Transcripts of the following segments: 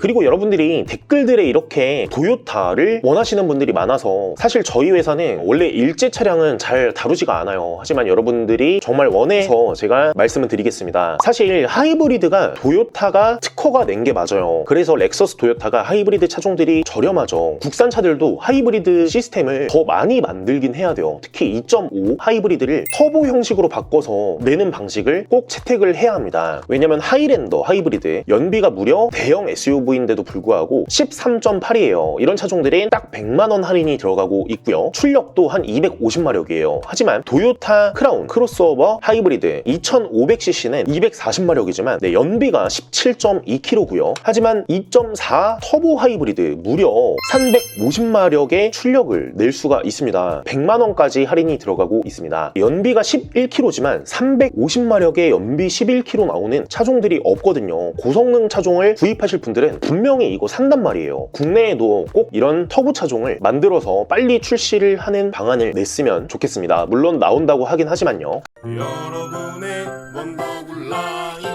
그리고 여러분들이 댓글들에 이렇게 도요타를 원하시는 분들이 많아서 사실 저희 회사는 원래 일제 차량은 잘 다루지가 않아요. 하지만 여러분들이 정말 원해서 제가 말씀을 드리겠습니다. 사실 하이브리드가 도요타가 특허가 낸 게 맞아요. 그래서 렉서스 도요타가 하이브리드 차종들이 저렴하죠. 국산 차들도 하이브리드 시스템을 더 많이 만들긴 해야 돼요. 특히 2.5 하이브리드를 터보 형식으로 바꿔서 내는 방식을 꼭 채택을 해야 합니다. 왜냐면 하이랜더 하이브리드 연비가 무려 대형 SUV 인데도 불구하고 13.8이에요. 이런 차종들은 딱 100만 원 할인이 들어가고 있고요. 출력도 한 250마력이에요. 하지만 도요타 크라운 크로스오버 하이브리드 2500cc는 240마력이지만 네, 연비가 17.2kg고요. 하지만 2.4 터보 하이브리드 무려 350마력의 출력을 낼 수가 있습니다. 100만 원까지 할인이 들어가고 있습니다. 연비가 11kg지만 350마력의 연비 11kg 나오는 차종들이 없거든요. 고성능 차종을 구입하실 분들은 분명히 이거 산단 말이에요. 국내에도 꼭 이런 터보 차종을 만들어서 빨리 출시를 하는 방안을 냈으면 좋겠습니다. 물론 나온다고 하긴 하지만요. 여러분의 원더굴 라이프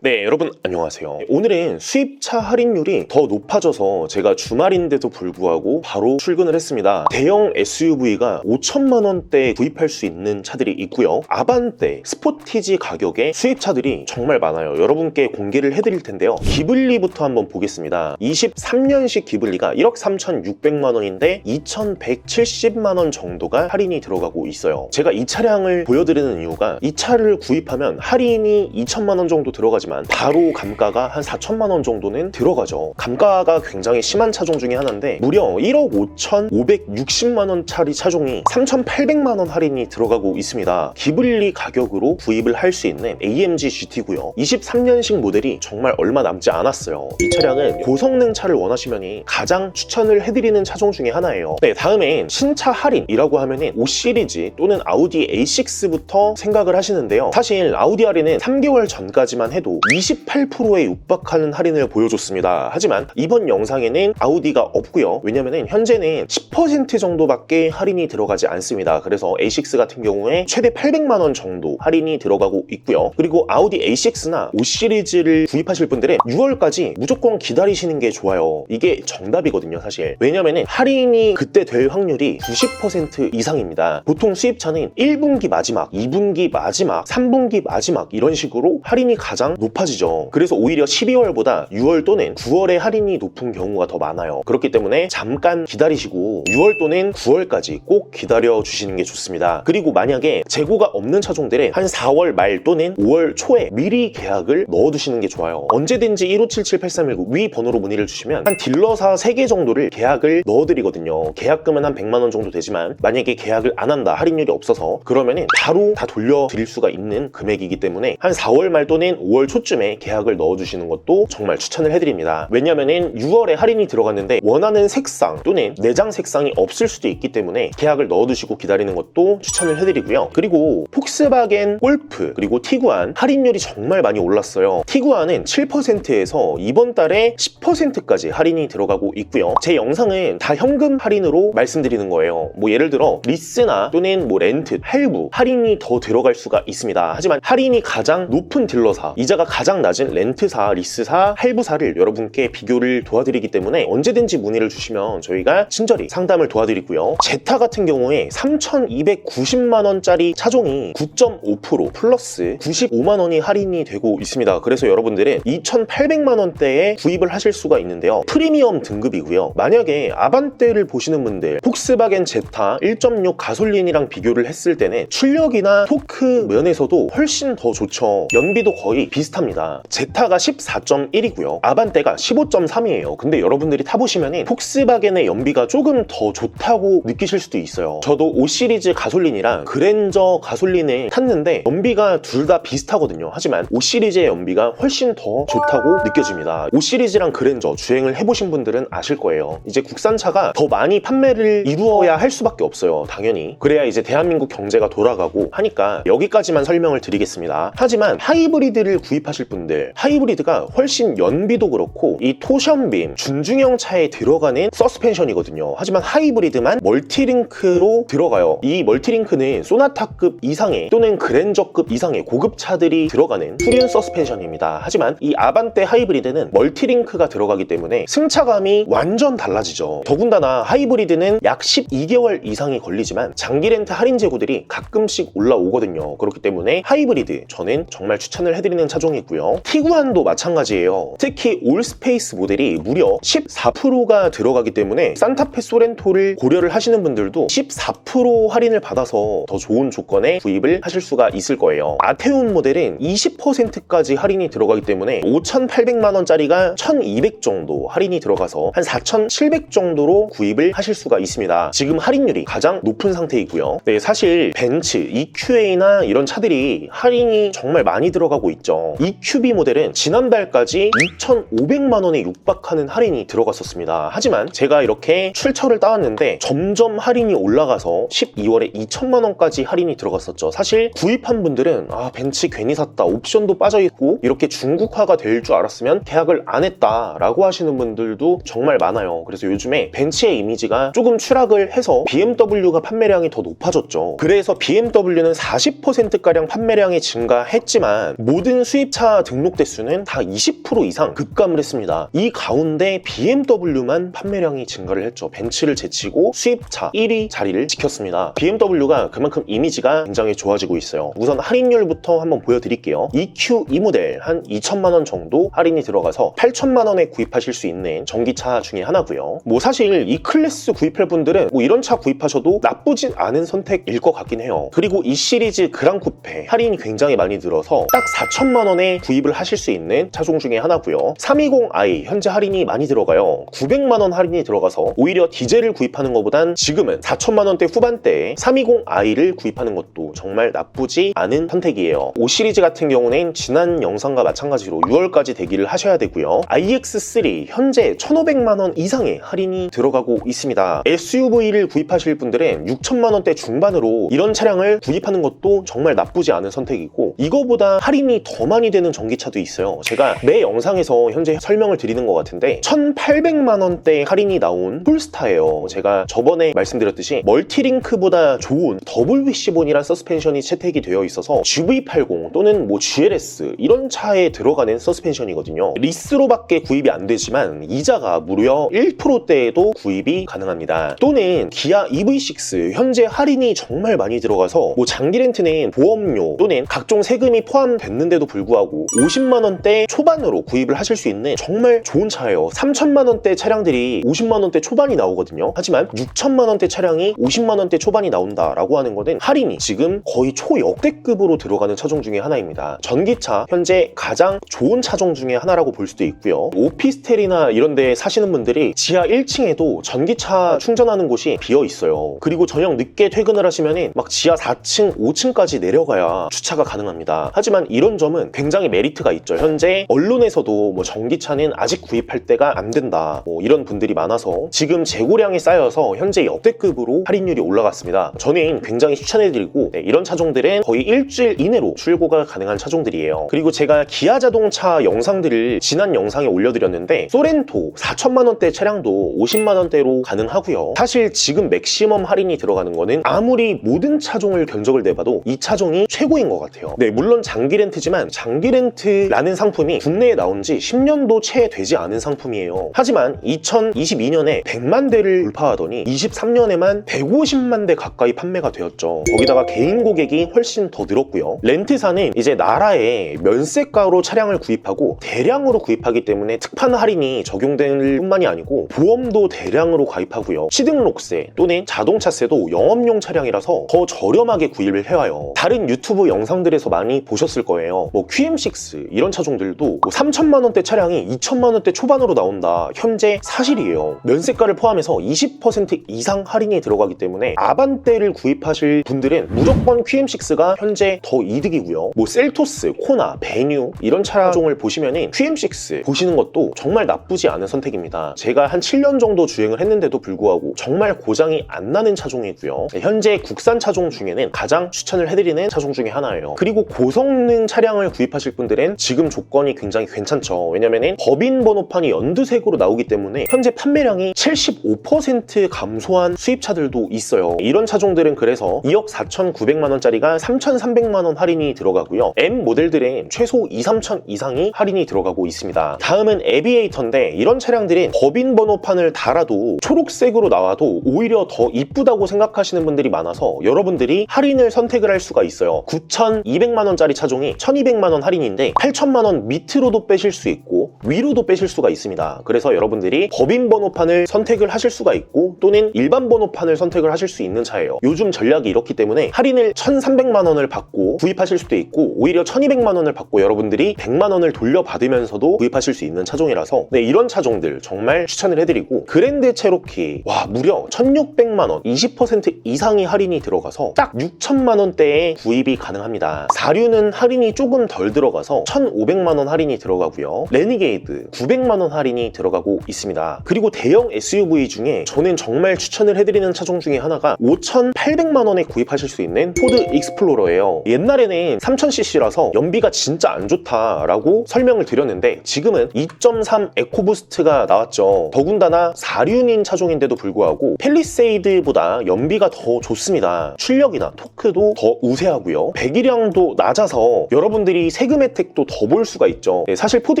네, 여러분 안녕하세요. 오늘은 수입차 할인율이 더 높아져서 제가 주말인데도 불구하고 바로 출근을 했습니다. 대형 SUV가 5천만 원대에 구입할 수 있는 차들이 있고요. 아반떼, 스포티지 가격의 수입차들이 정말 많아요. 여러분께 공개를 해드릴 텐데요. 기블리부터 한번 보겠습니다. 23년식 기블리가 1억 3,600만 원인데 2,170만 원 정도가 할인이 들어가고 있어요. 제가 이 차량을 보여드리는 이유가 이 차를 구입하면 할인이 2천만 원 정도 들어가지 만 바로 감가가 한 4천만 원 정도는 들어가죠. 감가가 굉장히 심한 차종 중에 하나인데 무려 1억 5,560만 원짜리 차종이 3,800만 원 할인이 들어가고 있습니다. 기블리 가격으로 구입을 할 수 있는 AMG GT고요. 23년식 모델이 정말 얼마 남지 않았어요. 이 차량은 고성능 차를 원하시면 가장 추천을 해드리는 차종 중에 하나예요. 네, 다음엔 신차 할인이라고 하면은 5 시리즈 또는 아우디 A6부터 생각을 하시는데요. 사실 아우디 할인은 3개월 전까지만 해도 28%에 육박하는 할인을 보여줬습니다. 하지만 이번 영상에는 아우디가 없고요. 왜냐면은 현재는 10% 정도밖에 할인이 들어가지 않습니다. 그래서 A6 같은 경우에 최대 800만 원 정도 할인이 들어가고 있고요. 그리고 아우디 A6나 5 시리즈를 구입하실 분들은 6월까지 무조건 기다리시는 게 좋아요. 이게 정답이거든요, 사실. 왜냐면은 할인이 그때 될 확률이 90% 이상입니다. 보통 수입차는 1분기 마지막, 2분기 마지막, 3분기 마지막 이런 식으로 할인이 가장 높 아지죠. 그래서 오히려 12월보다 6월 또는 9월에 할인이 높은 경우가 더 많아요. 그렇기 때문에 잠깐 기다리시고 6월 또는 9월까지 꼭 기다려 주시는 게 좋습니다. 그리고 만약에 재고가 없는 차종들은 한 4월 말 또는 5월 초에 미리 계약을 넣어두시는 게 좋아요. 언제든지 1577-8319위 번호로 문의를 주시면 한 딜러사 3개 정도를 계약을 넣어드리거든요. 계약금은 한 100만 원 정도 되지만 만약에 계약을 안 한다 할인율이 없어서 그러면은 바로 다 돌려드릴 수가 있는 금액이기 때문에 한 4월 말 또는 5월 초 쯤에 계약을 넣어주시는 것도 정말 추천을 해드립니다. 왜냐면은 6월에 할인이 들어갔는데 원하는 색상 또는 내장 색상이 없을 수도 있기 때문에 계약을 넣어두시고 기다리는 것도 추천을 해드리고요. 그리고 폭스바겐 골프 그리고 티구안 할인율이 정말 많이 올랐어요. 티구안은 7%에서 이번 달에 10%까지 할인이 들어가고 있고요. 제 영상은 다 현금 할인으로 말씀드리는 거예요. 뭐 예를 들어 리스나 또는 뭐 렌트, 할부 할인이 더 들어갈 수가 있습니다. 하지만 할인이 가장 높은 딜러사, 이자가 가장 낮은 렌트사, 리스사, 할부사를 여러분께 비교를 도와드리기 때문에 언제든지 문의를 주시면 저희가 친절히 상담을 도와드리고요. 제타 같은 경우에 3,290만 원짜리 차종이 9.5% 플러스 95만 원이 할인이 되고 있습니다. 그래서 여러분들은 2,800만 원대에 구입을 하실 수가 있는데요. 프리미엄 등급이고요. 만약에 아반떼를 보시는 분들 폭스바겐 제타 1.6 가솔린이랑 비교를 했을 때는 출력이나 토크 면에서도 훨씬 더 좋죠. 연비도 거의 비슷 합니다. 제타가 14.1이고요. 아반떼가 15.3이에요. 근데 여러분들이 타보시면 폭스바겐의 연비가 조금 더 좋다고 느끼실 수도 있어요. 저도 5 시리즈 가솔린이랑 그랜저 가솔린을 탔는데 연비가 둘 다 비슷하거든요. 하지만 5 시리즈의 연비가 훨씬 더 좋다고 느껴집니다. 5 시리즈랑 그랜저 주행을 해보신 분들은 아실 거예요. 이제 국산차가 더 많이 판매를 이루어야 할 수밖에 없어요. 당연히. 그래야 이제 대한민국 경제가 돌아가고 하니까 여기까지만 설명을 드리겠습니다. 하지만 하이브리드를 구입할 구입하실 분들 하이브리드가 훨씬 연비도 그렇고 이 토션빔 준중형 차에 들어가는 서스펜션이거든요. 하지만 하이브리드만 멀티링크로 들어가요. 이 멀티링크는 소나타급 이상의 또는 그랜저급 이상의 고급 차들이 들어가는 후륜 서스펜션입니다. 하지만 이 아반떼 하이브리드는 멀티링크가 들어가기 때문에 승차감이 완전 달라지죠. 더군다나 하이브리드는 약 12개월 이상이 걸리지만 장기 렌트 할인 재고들이 가끔씩 올라오거든요. 그렇기 때문에 하이브리드 저는 정말 추천을 해드리는 차종이 고요. 티구안도 마찬가지예요. 특히 올스페이스 모델이 무려 14%가 들어가기 때문에 산타페 소렌토를 고려를 하시는 분들도 14% 할인을 받아서 더 좋은 조건에 구입을 하실 수가 있을 거예요. 아테온 모델은 20%까지 할인이 들어가기 때문에 5,800만 원짜리가 1,200 정도 할인이 들어가서 한 4,700 정도로 구입을 하실 수가 있습니다. 지금 할인율이 가장 높은 상태이고요. 네, 사실 벤츠, EQA나 이런 차들이 할인이 정말 많이 들어가고 있죠. EQB 모델은 지난달까지 2,500만 원에 육박하는 할인이 들어갔었습니다. 하지만 제가 이렇게 출처를 따왔는데 점점 할인이 올라가서 12월에 2천만 원까지 할인이 들어갔었죠. 사실 구입한 분들은 아 벤츠 괜히 샀다 옵션도 빠져 있고 이렇게 중국화가 될 줄 알았으면 계약을 안 했다 라고 하시는 분들도 정말 많아요. 그래서 요즘에 벤츠의 이미지가 조금 추락을 해서 BMW가 판매량이 더 높아졌죠. 그래서 BMW는 40%가량 판매량이 증가했지만 모든 수입 차 등록 대수는 다 20% 이상 급감을 했습니다. 이 가운데 BMW만 판매량이 증가를 했죠. 벤츠를 제치고 수입차 1위 자리를 지켰습니다. BMW가 그만큼 이미지가 굉장히 좋아지고 있어요. 우선 할인율부터 한번 보여드릴게요. EQ2 모델 한 2천만 원 정도 할인이 들어가서 8천만 원에 구입하실 수 있는 전기차 중에 하나고요. 뭐 사실 이 클래스 구입할 분들은 뭐 이런 차 구입하셔도 나쁘진 않은 선택일 것 같긴 해요. 그리고 이 시리즈 그랑 쿠페 할인이 굉장히 많이 들어서 딱 4천만 원에 구입을 하실 수 있는 차종 중에 하나고요. 320i 현재 할인이 많이 들어가요. 900만 원 할인이 들어가서 오히려 디젤을 구입하는 것보단 지금은 4천만 원대 후반대에 320i를 구입하는 것도 정말 나쁘지 않은 선택이에요. 5 시리즈 같은 경우는 지난 영상과 마찬가지로 6월까지 대기를 하셔야 되고요. iX3 현재 1,500만 원 이상의 할인이 들어가고 있습니다. SUV를 구입하실 분들은 6천만 원대 중반으로 이런 차량을 구입하는 것도 정말 나쁘지 않은 선택이고 이거보다 할인이 더 많이 되는 전기차도 있어요. 제가 매 영상에서 현재 설명을 드리는 것 같은데 1,800만 원대 할인이 나온 폴스타예요. 제가 저번에 말씀드렸듯이 멀티링크보다 좋은 WC 본이란 서스펜션이 채택이 되어 있어서 GV80 또는 뭐 GLS 이런 차에 들어가는 서스펜션이거든요. 리스로밖에 구입이 안 되지만 이자가 무려 1%대에도 구입이 가능합니다. 또는 기아 EV6 현재 할인이 정말 많이 들어가서 뭐 장기 렌트는 보험료 또는 각종 세금이 포함됐는데도 불구하고 50만 원대 초반으로 구입을 하실 수 있는 정말 좋은 차예요. 3천만 원대 차량들이 50만 원대 초반이 나오거든요. 하지만 6천만 원대 차량이 50만 원대 초반이 나온다라고 하는 거는 할인이 지금 거의 초역대급으로 들어가는 차종 중에 하나입니다. 전기차 현재 가장 좋은 차종 중에 하나라고 볼 수도 있고요. 오피스텔이나 이런 데 사시는 분들이 지하 1층에도 전기차 충전하는 곳이 비어 있어요. 그리고 저녁 늦게 퇴근을 하시면은 막 지하 4층, 5층까지 내려가야 주차가 가능합니다. 하지만 이런 점은 굉장히 메리트가 있죠. 현재 언론에서도 뭐 전기차는 아직 구입할 때가 안 된다. 뭐 이런 분들이 많아서 지금 재고량이 쌓여서 현재 역대급으로 할인율이 올라갔습니다. 저는 굉장히 추천해드리고 네, 이런 차종들은 거의 일주일 이내로 출고가 가능한 차종들이에요. 그리고 제가 기아 자동차 영상들을 지난 영상에 올려드렸는데 소렌토 4천만 원대 차량도 50만 원대로 가능하고요. 사실 지금 맥시멈 할인이 들어가는 거는 아무리 모든 차종을 견적을 내봐도 이 차종이 최고인 것 같아요. 네, 물론 장기 렌트지만 장기 렌트라는 상품이 국내에 나온 지 10년도 채 되지 않은 상품이에요. 하지만 2022년에 100만 대를 돌파하더니 23년에만 150만 대 가까이 판매가 되었죠. 거기다가 개인 고객이 훨씬 더 늘었고요. 렌트사는 이제 나라에 면세가로 차량을 구입하고 대량으로 구입하기 때문에 특판 할인이 적용될 뿐만이 아니고 보험도 대량으로 가입하고요. 취등록세 또는 자동차세도 영업용 차량이라서 더 저렴하게 구입을 해와요. 다른 유튜브 영상들에서 많이 보셨을 거예요. 뭐 QM6 이런 차종들도 뭐 3천만 원대 차량이 2천만 원대 초반으로 나온다. 현재 사실이에요. 면세가를 포함해서 20% 이상 할인이 들어가기 때문에 아반떼를 구입하실 분들은 무조건 QM6가 현재 더 이득이고요. 뭐 셀토스, 코나, 베뉴 이런 차종을 보시면은 QM6 보시는 것도 정말 나쁘지 않은 선택입니다. 제가 한 7년 정도 주행을 했는데도 불구하고 정말 고장이 안 나는 차종이고요. 현재 국산 차종 중에는 가장 추천을 해드리는 차종 중에 하나예요. 그리고 고성능 차량을 구입 구입하실 분들은 지금 조건이 굉장히 괜찮죠. 왜냐면은 법인 번호판이 연두색으로 나오기 때문에 현재 판매량이 75% 감소한 수입차들도 있어요. 이런 차종들은 그래서 2억 4,900만 원짜리가 3,300만 원 할인이 들어가고요. M 모델들은 최소 2, 3천 이상이 할인이 들어가고 있습니다. 다음은 에비에이터인데 이런 차량들은 법인 번호판을 달아도 초록색으로 나와도 오히려 더 이쁘다고 생각하시는 분들이 많아서 여러분들이 할인을 선택을 할 수가 있어요. 9,200만 원짜리 차종이 1,200만 원 할인인데 8천만 원 밑으로도 빼실 수 있고 위로도 빼실 수가 있습니다. 그래서 여러분들이 법인 번호판을 선택을 하실 수가 있고 또는 일반 번호판을 선택을 하실 수 있는 차예요. 요즘 전략이 이렇기 때문에 할인을 1,300만 원을 받고 구입하실 수도 있고 오히려 1,200만 원을 받고 여러분들이 100만 원을 돌려받으면서도 구입하실 수 있는 차종이라서 네, 이런 차종들 정말 추천을 해드리고 그랜드 체로키 와 무려 1,600만 원 20% 이상의 할인이 들어가서 딱 6천만 원대에 구입이 가능합니다. 사륜은 할인이 조금 덜 들어가서 1,500만 원 할인이 들어가고요. 레니게이드 900만 원 할인이 들어가고 있습니다. 그리고 대형 SUV 중에 저는 정말 추천을 해드리는 차종 중에 하나가 5,800만 원에 구입하실 수 있는 포드 익스플로러예요. 옛날에는 3000cc라서 연비가 진짜 안 좋다라고 설명을 드렸는데 지금은 2.3 에코부스트가 나왔죠. 더군다나 4륜인 차종인데도 불구하고 펠리세이드보다 연비가 더 좋습니다. 출력이나 토크도 더 우세하고요. 배기량도 낮아서 여러분들이 세금 혜택도 더 볼 수가 있죠. 네, 사실 포드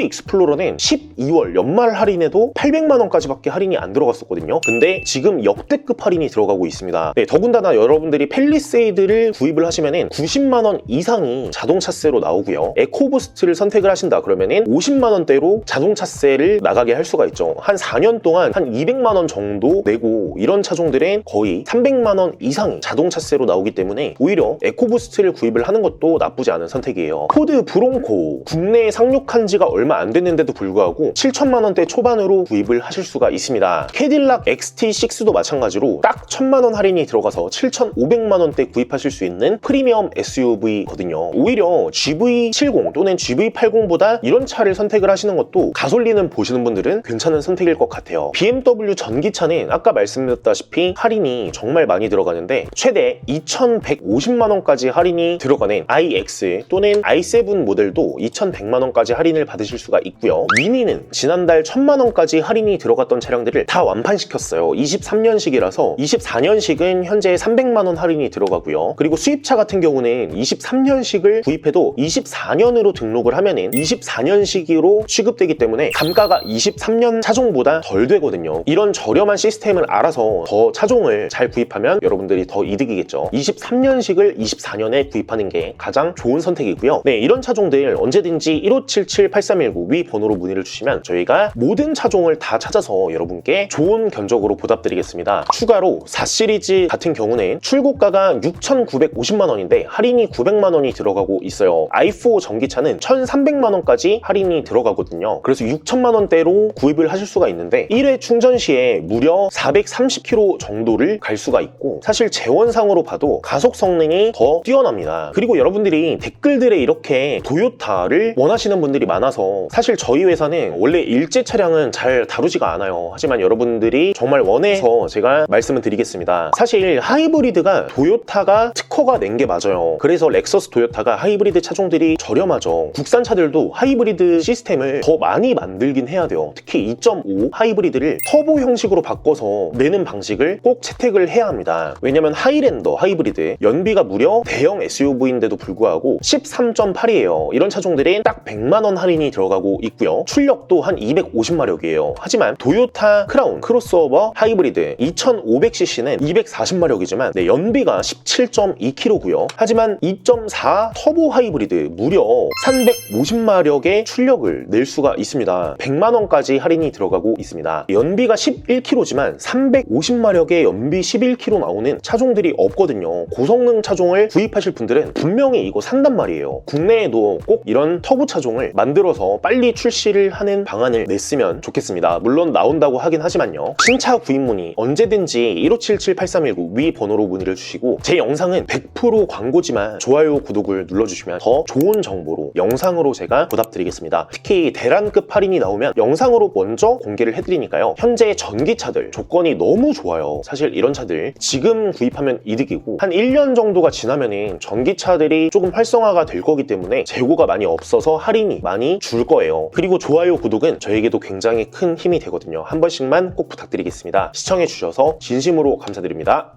익스플로러는 12월 연말 할인에도 800만 원까지밖에 할인이 안 들어갔었거든요. 근데 지금 역대급 할인이 들어가고 있습니다. 네, 더군다나 여러분들이 펠리세이드를 구입을 하시면은 90만 원 이상이 자동차세로 나오고요. 에코부스트를 선택을 하신다 그러면은 50만 원대로 자동차세를 나가게 할 수가 있죠. 한 4년 동안 한 200만 원 정도 내고 이런 차종들은 거의 300만 원 이상이 자동차세로 나오기 때문에 오히려 에코부스트를 구입을 하는 것도 나쁘지 않은 선택이에요. 포드 브롱코 국내에 상륙한 지가 얼마 안 됐는데도 불구하고 7천만 원대 초반으로 구입을 하실 수가 있습니다. 캐딜락 XT6도 마찬가지로 딱 1천만 원 할인이 들어가서 7,500만 원대 구입하실 수 있는 프리미엄 SUV거든요. 오히려 GV70 또는 GV80보다 이런 차를 선택을 하시는 것도 가솔린은 보시는 분들은 괜찮은 선택일 것 같아요. BMW 전기차는 아까 말씀드렸다시피 할인이 정말 많이 들어가는데 최대 2,150만 원까지 할인이 들어가는 iX 또는 i7 모델도 2,100만 원까지 할인을 받으실 수가 있고요. 미니는 지난달 1,000만 원까지 할인이 들어갔던 차량들을 다 완판시켰어요. 23년식이라서 24년식은 현재 300만 원 할인이 들어가고요. 그리고 수입차 같은 경우는 23년식을 구입해도 24년으로 등록을 하면은 24년식으로 취급되기 때문에 감가가 23년 차종보다 덜 되거든요. 이런 저렴한 시스템을 알아서 더 차종을 잘 구입하면 여러분들이 더 이득이겠죠. 23년식을 24년에 구입하는 게 가장 좋은 선택이고요. 네, 이런 차종들 언제든지 1577-8319 위 번호로 문의를 주시면 저희가 모든 차종을 다 찾아서 여러분께 좋은 견적으로 보답드리겠습니다. 추가로 4시리즈 같은 경우는 출고가가 6,950만 원인데 할인이 900만 원이 들어가고 있어요. i4 전기차는 1,300만 원까지 할인이 들어가거든요. 그래서 6천만 원대로 구입을 하실 수가 있는데 1회 충전 시에 무려 430km 정도를 갈 수가 있고 사실 재원상으로 봐도 가속 성능이 더 뛰어납니다. 그리고 여러분들이 댓글들에 이렇게 도요타를 원하시는 분들이 많아서 사실 저희 회사는 원래 일제 차량은 잘 다루지가 않아요. 하지만 여러분들이 정말 원해서 제가 말씀을 드리겠습니다. 사실 하이브리드가 도요타가 특허가 낸 게 맞아요. 그래서 렉서스 도요타가 하이브리드 차종들이 저렴하죠. 국산 차들도 하이브리드 시스템을 더 많이 만들긴 해야 돼요. 특히 2.5 하이브리드를 터보 형식으로 바꿔서 내는 방식을 꼭 채택을 해야 합니다. 왜냐면 하이랜더 하이브리드 연비가 무려 대형 SUV인데도 불구하고 13.8이 에요. 이런 차종들은 딱 100만 원 할인이 들어가고 있고요. 출력도 한 250마력이에요. 하지만 도요타 크라운 크로스오버 하이브리드 2500cc는 240마력이지만 네, 연비가 17.2kg고요. 하지만 2.4 터보 하이브리드 무려 350마력의 출력을 낼 수가 있습니다. 100만 원까지 할인이 들어가고 있습니다. 연비가 11kg지만 350마력의 연비 11kg 나오는 차종들이 없거든요. 고성능 차종을 구입하실 분들은 분명히 이거 산단 말이에요. 국내 에도 꼭 이런 터보 차종을 만들어서 빨리 출시를 하는 방안을 냈으면 좋겠습니다. 물론 나온다고 하긴 하지만요. 신차 구입 문의 언제든지 1577-8319 위 번호로 문의를 주시고 제 영상은 100% 광고지만 좋아요, 구독을 눌러주시면 더 좋은 정보로 영상으로 제가 보답드리겠습니다. 특히 대란급 할인이 나오면 영상으로 먼저 공개를 해드리니까요. 현재 전기차들 조건이 너무 좋아요. 사실 이런 차들 지금 구입하면 이득이고 한 1년 정도가 지나면은 전기차들이 조금 활성화가 될 거기 때문에 때문에 재고가 많이 없어서 할인이 많이 줄 거예요. 그리고 좋아요, 구독은 저에게도 굉장히 큰 힘이 되거든요. 한 번씩만 꼭 부탁드리겠습니다. 시청해주셔서 진심으로 감사드립니다.